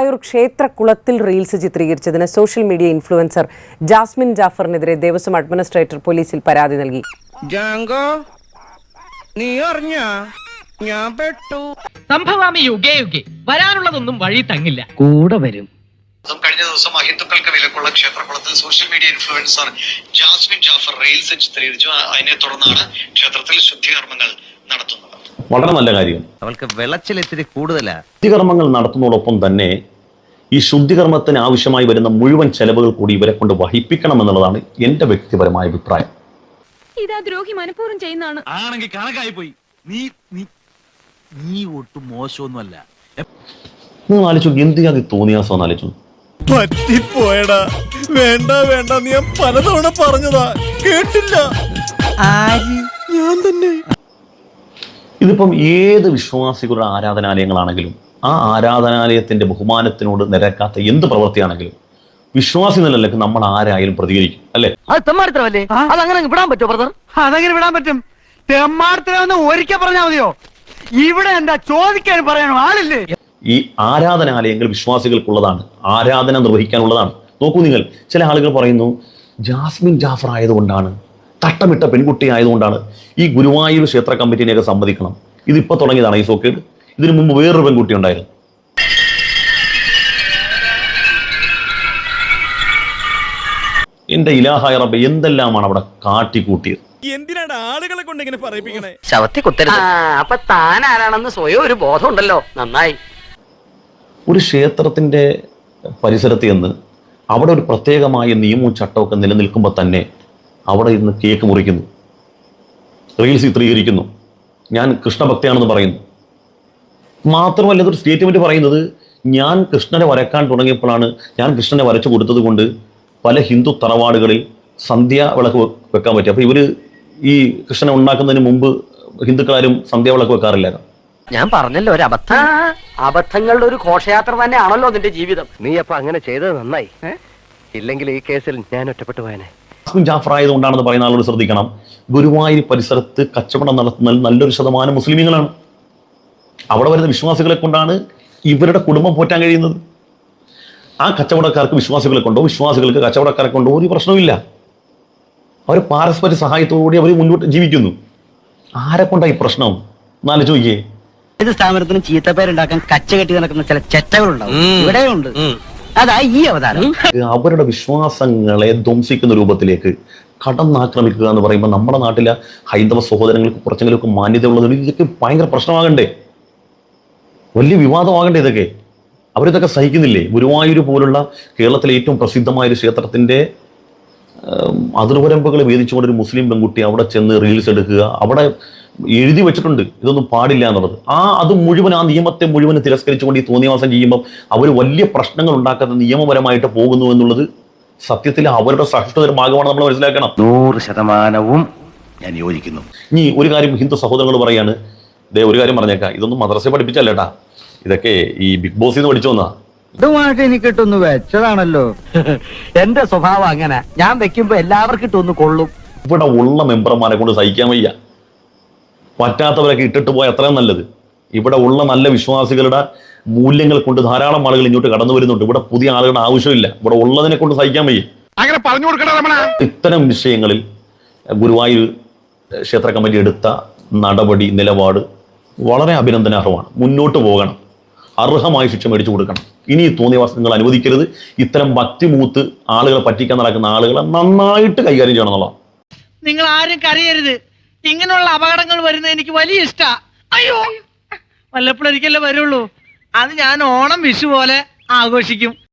ഗുരുവായൂർ ക്ഷേത്രകുളത്തിൽ റീൽസ് ചിത്രീകരിച്ചതിന് social media influencer Jasmin ജാഫറിനെതിരെ ദേവസ്വം അഡ്മിനിസ്ട്രേറ്റർ പോലീസിൽ പരാതി നൽകി. ജാങ്കോ നീ ഞാൻ പെട്ടു. സംഭവാമി യുഗേ യുഗേ വരാനുള്ളതൊന്നും വഴി തങ്ങില്ല. കൂടെ വരും. കഴിഞ്ഞ ദിവസം അഹിന്ദുക്കൾക്ക് വിലക്കുള്ള ക്ഷേത്രകുളത്തിൽ social media influencer Jasmin Jaffar reels ചിത്രീകരിച്ചു. അതിനെ തുടർന്നാണ് ക്ഷേത്രത്തിൽ ശുദ്ധികർമ്മങ്ങൾ നടത്തുന്നത്. വളരെ നല്ല കാര്യം. അവൾക്ക് വിളച്ചിൽ ഇത്തിരി കൂടുതലാ. ശുദ്ധികർമ്മങ്ങൾ നടത്തുന്നതോടൊപ്പം തന്നെ ഈ ശുദ്ധികർമ്മത്തിന് ആവശ്യമായി വരുന്ന മുഴുവൻ ചെലവുകൾ കൂടി ഇവരെ കൊണ്ട് വഹിപ്പിക്കണം എന്നുള്ളതാണ് എന്റെ വ്യക്തിപരമായ അഭിപ്രായം. ഇതാ ദ്രോഹി മനഃപൂർവം ചെയ്യുന്നതാണ്. ആണെങ്കിൽ കണക്കായി പോയി നീ നീ നീ ഒട്ടും മോശമൊന്നുമല്ല. നിങ്ങൾ ആലോചിച്ചു എന്തിനാ അത് തോന്നിയാസോ ആലോചിച്ചു. പറ്റിപ്പോയടാ. വേണ്ട വേണ്ട നീ ഞാൻ പലതവണ പറഞ്ഞതാ. കേട്ടില്ല. ഞാൻ തന്നെ. ഇതിപ്പം ഏത് വിശ്വാസികളുടെ ആരാധനാലയങ്ങളാണെങ്കിലും ആ ആരാധനാലയത്തിന്റെ ബഹുമാനത്തിനോട് നിരക്കാത്ത എന്ത് പ്രവൃത്തിയാണെങ്കിലും വിശ്വാസി എന്ന നമ്മൾ ആരായാലും പ്രതികരിക്കും അല്ലേ? അത് തെമ്മാടിത്തരമല്ലേ അതങ്ങനെ വിടാൻ പറ്റുമോ ബ്രദർ അതങ്ങനെ വിടാൻ പറ്റും. തെമ്മാടത്തിനൊന്ന് ഒരിക്കൽ പറഞ്ഞാൽ മതിയോ? ഇവിടെ എന്താ ചോദിക്കാൻ പറയാനോ ആളില്ലേ? ഈ ആരാധനാലയങ്ങൾ വിശ്വാസികൾക്കുള്ളതാണ് ആരാധന നിർവഹിക്കാനുള്ളതാണ്. നോക്കൂ നിങ്ങൾ ചില ആളുകൾ പറയുന്നു ജാസ്മിൻ ജാഫർ ആയതുകൊണ്ടാണ് തട്ടമിട്ട പെൺകുട്ടി ആയതുകൊണ്ടാണ് ഈ ഗുരുവായൂർ ക്ഷേത്ര കമ്മിറ്റിനെയൊക്കെ സമ്മതിക്കണം. ഇതിപ്പോ തുടങ്ങിയതാണ് ഈ സോക്കേട്. ഇതിനു മുമ്പ് വേറൊരു പെൺകുട്ടി ഉണ്ടായിരുന്നു എന്റെ ഇലാഹായ റബ്ബ് എന്തെല്ലാമാണ് അവിടെ കാട്ടിക്കൂട്ടിയത്? എന്തിനാണ് ആളുകളെ കൊണ്ട് ഇങ്ങനെ പറയിപ്പിക്കണേ? ശവത്തി കുത്തരുത്. അപ്പൊ താൻ ആരാണെന്ന് സ്വയം ഒരു ബോധം ഉണ്ടല്ലോ. നന്നായി. ഒരു ക്ഷേത്രത്തിന്റെ പരിസരത്ത് ചെന്ന് അവിടെ ഒരു പ്രത്യേകമായ നിയമവും ചട്ടമൊക്കെ നിലനിൽക്കുമ്പോൾ തന്നെ അവിടെ ഇന്ന് കേക്ക് മുറിക്കുന്നു. റീൽസ് ചിത്രീകരിക്കുന്നു. ഞാൻ കൃഷ്ണഭക്തയാണെന്ന് പറയുന്നു. മാത്രമല്ല ഇതൊരു സ്റ്റേറ്റ്മെന്റ് പറയുന്നത് ഞാൻ കൃഷ്ണനെ വരക്കാൻ തുടങ്ങിയപ്പോഴാണ് ഞാൻ കൃഷ്ണനെ വരച്ചു കൊടുത്തത് കൊണ്ട് പല ഹിന്ദു തറവാടുകളിൽ സന്ധ്യ വിളക്ക് വെക്കാൻ പറ്റും. അപ്പൊ ഇവർ ഈ കൃഷ്ണനെ ഉണ്ടാക്കുന്നതിന് മുമ്പ് ഹിന്ദുക്കളാരും സന്ധ്യ വിളക്ക് വെക്കാറില്ലായിരുന്നു ഞാൻ പറഞ്ഞല്ലോ ഒരു അബദ്ധം. അബദ്ധങ്ങളുടെ ഒരു ഘോഷയാത്ര തന്നെയാണല്ലോ നിന്റെ ജീവിതം. നീ അപ്പൊ അങ്ങനെ ചെയ്തത് നന്നായി. ഇല്ലെങ്കിൽ ഈ കേസിൽ ഞാൻ ഒറ്റപ്പെട്ടു പോയനെ. ജാഫർ ആയതുകൊണ്ടാണെന്ന് പറയുന്ന ആളോട് ശ്രദ്ധിക്കണം. ഗുരുവായൂർ പരിസരത്ത് കച്ചവടം നടത്തുന്ന നല്ലൊരു ശതമാനം മുസ്ലിമീങ്ങളാണ്. അവിടെ വരുന്ന വിശ്വാസികളെ കൊണ്ടാണ് ഇവരുടെ കുടുംബം പോറ്റാൻ കഴിയുന്നത്. ആ കച്ചവടക്കാർക്ക് വിശ്വാസികളെ കൊണ്ടോ വിശ്വാസികൾക്ക് കച്ചവടക്കാരെ കൊണ്ടോ ഒരു പ്രശ്നവുമില്ല. അവർ പാരസ്പര്യ സഹായത്തോടുകൂടി അവർ മുന്നോട്ട് ജീവിക്കുന്നു. ആരെ കൊണ്ടാ ഈ പ്രശ്നം? എന്നാലും ചോദിക്കേ ഏത് സ്ഥാപനത്തിനും ചീത്തപ്പേരുണ്ടാക്കാൻ കച്ച കെട്ടി നടക്കുന്ന ചില ചെറ്റകളുണ്ടാവും. ഇവിടെയുണ്ട് അതാ ഈ അവതാരം. അവരുടെ വിശ്വാസങ്ങളെ ധ്വംസിക്കുന്ന രൂപത്തിലേക്ക് കടന്നാക്രമിക്കുക എന്ന് പറയുമ്പോൾ നമ്മുടെ നാട്ടിലെ ഹൈന്ദവ സഹോദരങ്ങൾക്ക് കുറച്ചെങ്കിലുമൊക്കെ മാന്യത ഉള്ളത് ഇതൊക്കെ ഭയങ്കര പ്രശ്നമാകണ്ടേ. വലിയ വിവാദമാകേണ്ട ഇതൊക്കെ. അവരിതൊക്കെ സഹിക്കുന്നില്ലേ? ഗുരുവായൂർ പോലുള്ള കേരളത്തിലെ ഏറ്റവും പ്രസിദ്ധമായ ഒരു ക്ഷേത്രത്തിന്റെ അതിർവരമ്പുകൾ വേദിച്ചുകൊണ്ടൊരു മുസ്ലിം പെൺകുട്ടി അവിടെ ചെന്ന് റീൽസ് എടുക്കുക അവിടെ എഴുതി വെച്ചിട്ടുണ്ട്. ഇതൊന്നും പാടില്ല എന്നുള്ളത്. ആ അത് മുഴുവൻ ആ നിയമത്തെ മുഴുവൻ തിരസ്കരിച്ചുകൊണ്ട് ഈ തോന്നിയവാസം ചെയ്യുമ്പോൾ അവർ വലിയ പ്രശ്നങ്ങൾ ഉണ്ടാക്കാത്ത നിയമപരമായിട്ട് പോകുന്നു എന്നുള്ളത് സത്യത്തിൽ അവരുടെ സഹിഷ്ണുതയുടെ ഭാഗമാണ് നമ്മൾ മനസ്സിലാക്കണം. നൂറ് ശതമാനവും ഞാൻ യോജിക്കുന്നു. ഇനി ഒരു കാര്യം ഹിന്ദു സഹോദരങ്ങൾ പറയാണ്. ദേ ഒരു കാര്യം പറഞ്ഞേക്കാം. ഇതൊന്നും മദ്രസ പഠിപ്പിച്ചല്ലേട്ടാ. ഇതൊക്കെ ഈ ബിഗ് ബോസിൽ നിന്ന് പഠിച്ചു വന്നാ ഇതുമായിട്ട് എനിക്ക് ഇട്ടൊന്ന് വെച്ചതാണല്ലോ. എന്റെ സ്വഭാവം അങ്ങനെ. ഞാൻ വെക്കുമ്പോ എല്ലാവർക്കും ഇട്ടൊന്ന് കൊള്ളും. ഇവിടെ ഉള്ള മെമ്പർമാരെ കൊണ്ട് സഹിക്കാൻ വയ്യ. പറ്റാത്തവരൊക്കെ ഇട്ടിട്ട് പോയ അത്രയും നല്ലത്. ഇവിടെ ഉള്ള നല്ല വിശ്വാസികളുടെ മൂല്യങ്ങൾ കൊണ്ട് ധാരാളം ആളുകൾ ഇങ്ങോട്ട് കടന്നു വരുന്നുണ്ട്. ഇവിടെ പുതിയ ആളുകളുടെ ആവശ്യമില്ല. ഇവിടെ ഉള്ളതിനെ കൊണ്ട് സഹിക്കാൻ വയ്യ. അങ്ങനെ പറഞ്ഞു കൊടുക്കണ ഇത്തരം വിഷയങ്ങളിൽ ഗുരുവായൂർ ക്ഷേത്ര കമ്മിറ്റി എടുത്ത നടപടി നിലപാട് വളരെ അഭിനന്ദനാർഹമാണ്. മുന്നോട്ട് പോകണം. അർഹമായ ശിക്ഷ മേടിച്ചു കൊടുക്കണം. ഇനി തോന്നിയവാസം തോന്നിയ വസ്തുക്കൾ അനുവദിക്കരുത്. ഇത്തരം ഭക്തിമൂത്ത് ആളുകളെ പറ്റിക്കാൻ നടക്കുന്ന ആളുകളെ നന്നായിട്ട് കൈകാര്യം ചെയ്യണം എന്നുള്ളതാണ്. നിങ്ങൾ ആരും കരയരുത്. ഇങ്ങനെയുള്ള അപകടങ്ങൾ വരുന്നത് എനിക്ക് വലിയ ഇഷ്ടാ. അയ്യോ! വല്ലപ്പോഴൊരിക്കലേ വരുള്ളൂ. അത് ഞാൻ ഓണം വിഷു പോലെ ആഘോഷിക്കും.